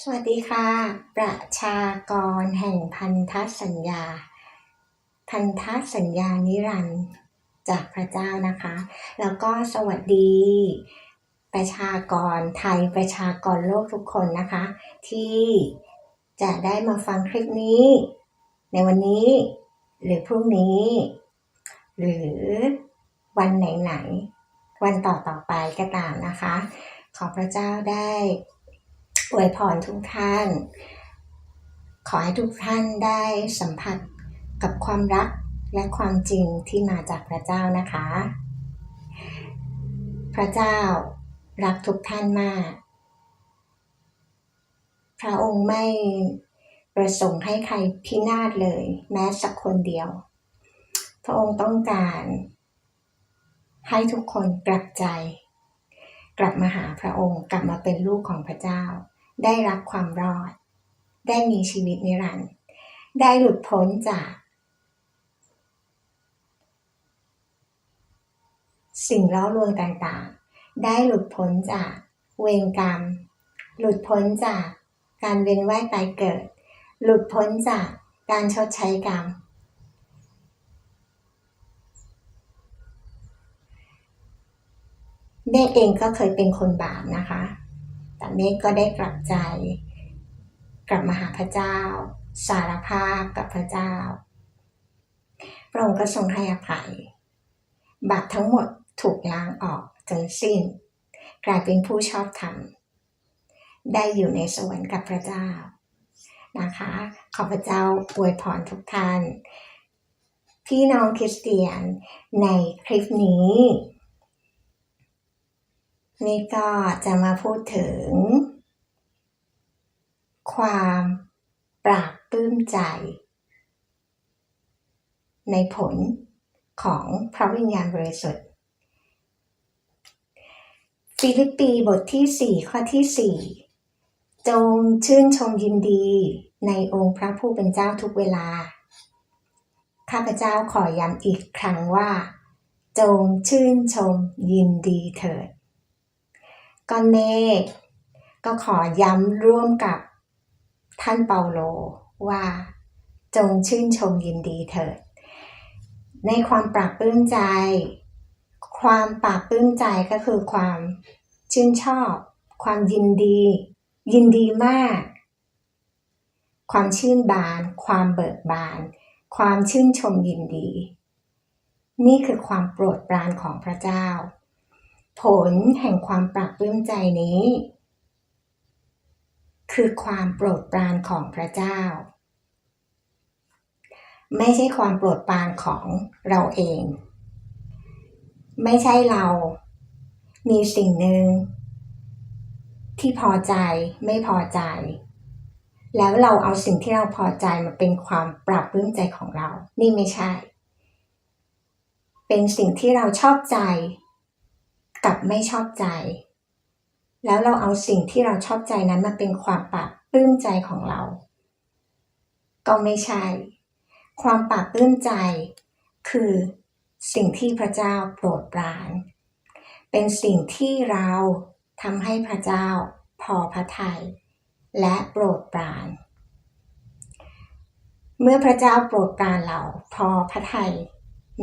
สวัสดีค่ะ ประชากรแห่งพันธสัญญา พันธสัญญานิรันดร์จากพระเจ้านะคะ แล้วก็สวัสดี ประชากรไทยประชากรโลกทุกคนนะคะ ที่จะได้มาฟังคลิปนี้ ในวันนี้ หรือพรุ่งนี้ หรือวันไหนๆวันต่อๆไปก็ตามนะคะ ขอพระเจ้าได้ อวยพรทุกท่าน ขอให้ทุกท่านได้สัมผัสกับความรักและความจริงที่มาจากพระเจ้านะคะ พระเจ้ารักทุกท่านมาก พระองค์ไม่ประสงค์ให้ใครพินาศเลย แม้สักคนเดียว พระองค์ต้องการ ให้ทุกคนกลับใจ กลับมาหาพระองค์กลับมาเป็นลูกของพระเจ้า ได้รับความรอด ได้มีชีวิตนิรันดร์ได้หลุดพ้นจาก สิ่งล้อลวงต่างๆ ได้หลุดพ้นจากเวรกรรม หลุดพ้นจากการเวียนว่ายตายเกิด หลุดพ้นจากการชดใช้กรรมเมฆเองก็เคยเป็นคนบาปนะคะ เมฆก็ได้กลับใจ กลับมาหาพระเจ้า สารภาพกับพระเจ้า พระองค์ก็ทรงให้อภัย บาปทั้งหมดถูกล้างออกจนสิ้น กลายเป็นผู้ชอบธรรม ได้อยู่ในสวรรค์กับพระเจ้านะคะ ขอพระเจ้าอวยพรทุกท่าน พี่น้องคริสเตียนในคลิปนี้ นี่ก็จะมาพูดถึง ความปราบปลื้มใจ ในผลของพระวิญญาณบริสุทธิ์ ฟิลิปปีบทที่ 4 ข้อที่ 4 จงชื่นชมยินดีในองค์พระผู้เป็นเจ้าทุกเวลา ข้าพเจ้าขอย้ำอีกครั้งว่า จงชื่นชมยินดีเถิด ก้อนเมฆก็ขอย้ำร่วมกับท่านเปาโลว่าจงชื่นชมยินดีเถิด ในความปราบปลื้มใจ ความปราบปลื้มใจก็คือความชื่นชอบ ความยินดี ยินดีมาก ความชื่นบาน ความเบิกบาน ความชื่นชมยินดี นี่คือความโปรดปรานของพระเจ้า ผลแห่งความปราบปลื้มใจนี้ คือความโปรดปรานของพระเจ้า ไม่ใช่ความโปรดปรานของเราเอง ไม่ใช่เรามีสิ่งหนึ่ง ที่พอใจไม่พอใจ แล้วเราเอาสิ่งที่เราพอใจมาเป็นความปรับปลื้มใจของเรา นี่ไม่ใช่ เป็นสิ่งที่เราชอบใจ กับไม่ชอบใจ แล้วเราเอาสิ่งที่เราชอบใจนั้นมาเป็นความปรับปลื้มใจของเรา ก็ไม่ใช่ ความปรับปลื้มใจ คือสิ่งที่พระเจ้าโปรดปราน เป็นสิ่งที่เราทำให้พระเจ้าพอพระทยัยและโปรดปราน เมื่อพระเจ้าโปรดปรานเราพอพระทัย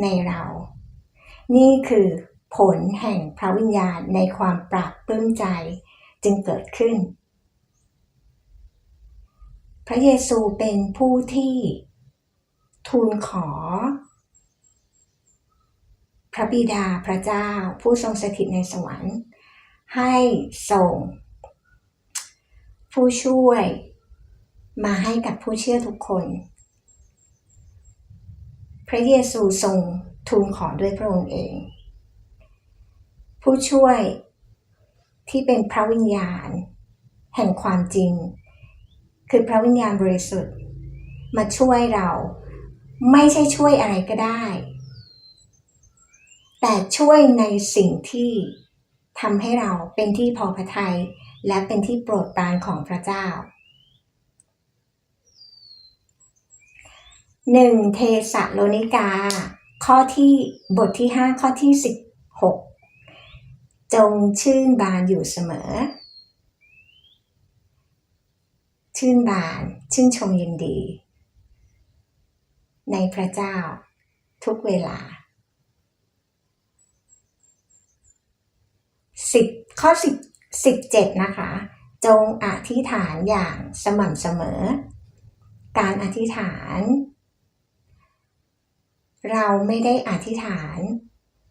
ในเรา นี่คือ ผลแห่งพระวิญญาณในความปราบปลื้มใจจึงเกิดขึ้น พระเยซูเป็นผู้ที่ทูลขอ พระบิดาพระเจ้าผู้ทรงสถิตในสวรรค์ ให้ส่ง ผู้ช่วยมาให้กับผู้เชื่อทุกคน พระเยซูทรงทูลขอด้วยพระองค์เอง ผู้ช่วยที่เป็นพระวิญญาณ แห่งความจริง คือพระวิญญาณบริสุทธิ์ มาช่วยเราไม่ใช่ช่วยอะไรก็ได้ แต่ช่วยในสิ่งที่ทำให้เราเป็นที่พอพระทัยและเป็นที่โปรดปรานของพระเจ้าหนึ่งเทสะโลนิกา ข้อที่บทที่ 5 ข้อที่ 16 จงชื่นบานอยู่เสมอ ชื่นบาน ชื่นชมยินดี ในพระเจ้า ทุกเวลาสิบข้อสิบสิบเจ็ดนะคะ จงอธิษฐานอย่างสม่ำเสมอ การอธิษฐาน เราไม่ได้อธิษฐาน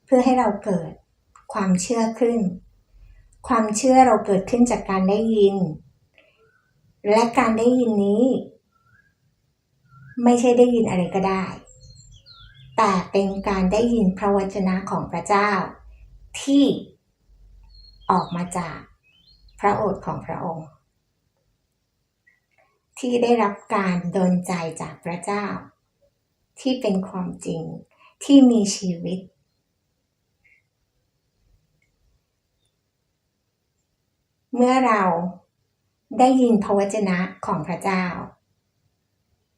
เพื่อให้เราเกิด ความเชื่อขึ้น ความเชื่อเราเกิดขึ้นจากการได้ยิน และการได้ยินนี้ ไม่ใช่ได้ยินอะไรก็ได้ แต่เป็นการได้ยินพระวจนะของพระเจ้า ที่ออกมาจากพระโอษฐ์ของพระองค์ ที่ได้รับการดลใจจากพระเจ้า ที่เป็นความจริงที่มีชีวิต เมื่อเราได้ยินพระวจนะของพระเจ้า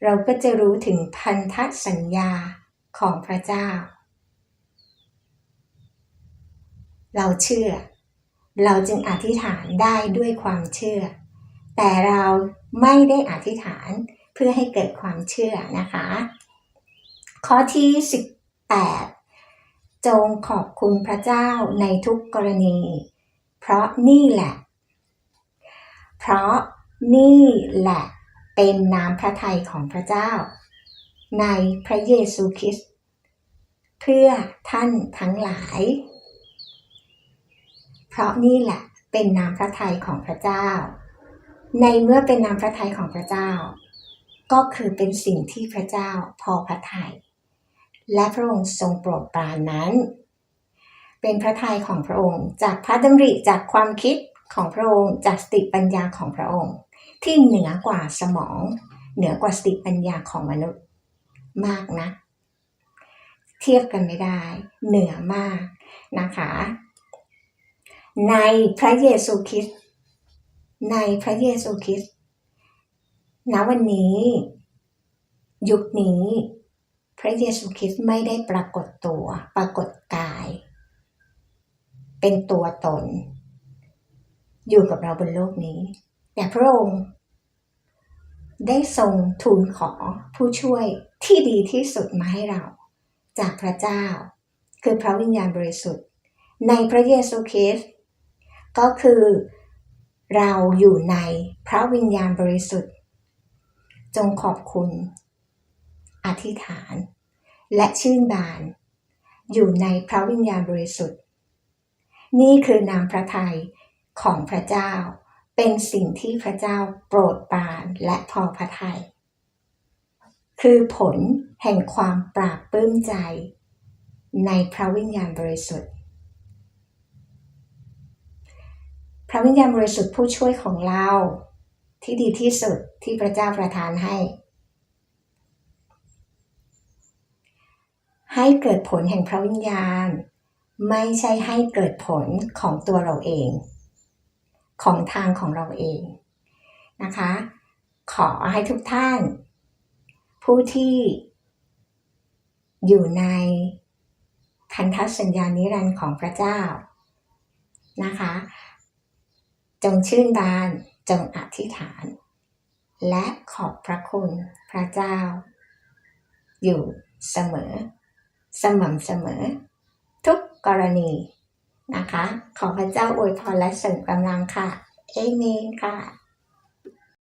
เราก็จะรู้ถึงพันธสัญญาของพระเจ้า เราเชื่อ เราจึงอธิษฐานได้ด้วยความเชื่อ แต่เราไม่ได้อธิษฐานเพื่อให้เกิดความเชื่อนะคะ ข้อที่ 18 จงขอบคุณพระเจ้าในทุกกรณี เพราะนี่แหละ เพราะนี่แหละเป็นน้ำพระทัยของพระเจ้า ในพระเยซูคริสต์เพื่อท่านทั้งหลาย เพราะนี่แหละเป็นน้ำพระทัยของพระเจ้า ในเมื่อเป็นน้ำพระทัยของพระเจ้า ก็คือเป็นสิ่งที่พระเจ้าพอพระทัยและพระองค์ทรงโปรดปรานนั้น เป็นพระทัยของพระองค์จากพระดำริจากความคิด ของพระองค์จากสติปัญญาของพระองค์ ที่เหนือกว่าสมอง เหนือกว่าสติปัญญาของมนุษย์มากนะ เทียบกันไม่ได้ เหนือมากนะคะ ในพระเยซูคริสต์ในพระเยซูคริสต์ณวันนี้ ยุคนี้ พระเยซูคริสต์ไม่ได้ปรากฏตัว ปรากฏกาย เป็นตัวตน อยู่กับเราบนโลกนี้ แต่พระองค์ได้ทรงทูลขอผู้ช่วยที่ดีที่สุดมาให้เรา จากพระเจ้า คือพระวิญญาณบริสุทธิ์ ในพระเยซูคริสต์ก็คือเราอยู่ในพระวิญญาณบริสุทธิ์ จงขอบคุณ อธิษฐาน และชื่นบาน อยู่ในพระวิญญาณบริสุทธิ์ นี่คือนามพระทัย ของพระเจ้า เป็นสิ่งที่พระเจ้าโปรดปรานและพอพระทัยคือผลแห่งความปราบปลื้มใจ ในพระวิญญาณบริสุทธิ์ พระวิญญาณบริสุทธิ์ผู้ช่วยของเราที่ดีที่สุดที่พระเจ้าประทานให้ ให้เกิดผลแห่งพระวิญญาณ ไม่ใช่ให้เกิดผลของตัวเราเอง ของทางของเราเองนะคะ ขอให้ทุกท่าน ผู้ที่อยู่ในพันธสัญญานิรันดร์ของพระเจ้านะคะ จงชื่นบานจงอธิษฐาน และขอบพระคุณพระเจ้า อยู่เสมอ สม่ำเสมอ ทุกกรณี นะคะ ขอพระเจ้าอวยพรและเสริมกำลังค่ะ เอเมนค่ะ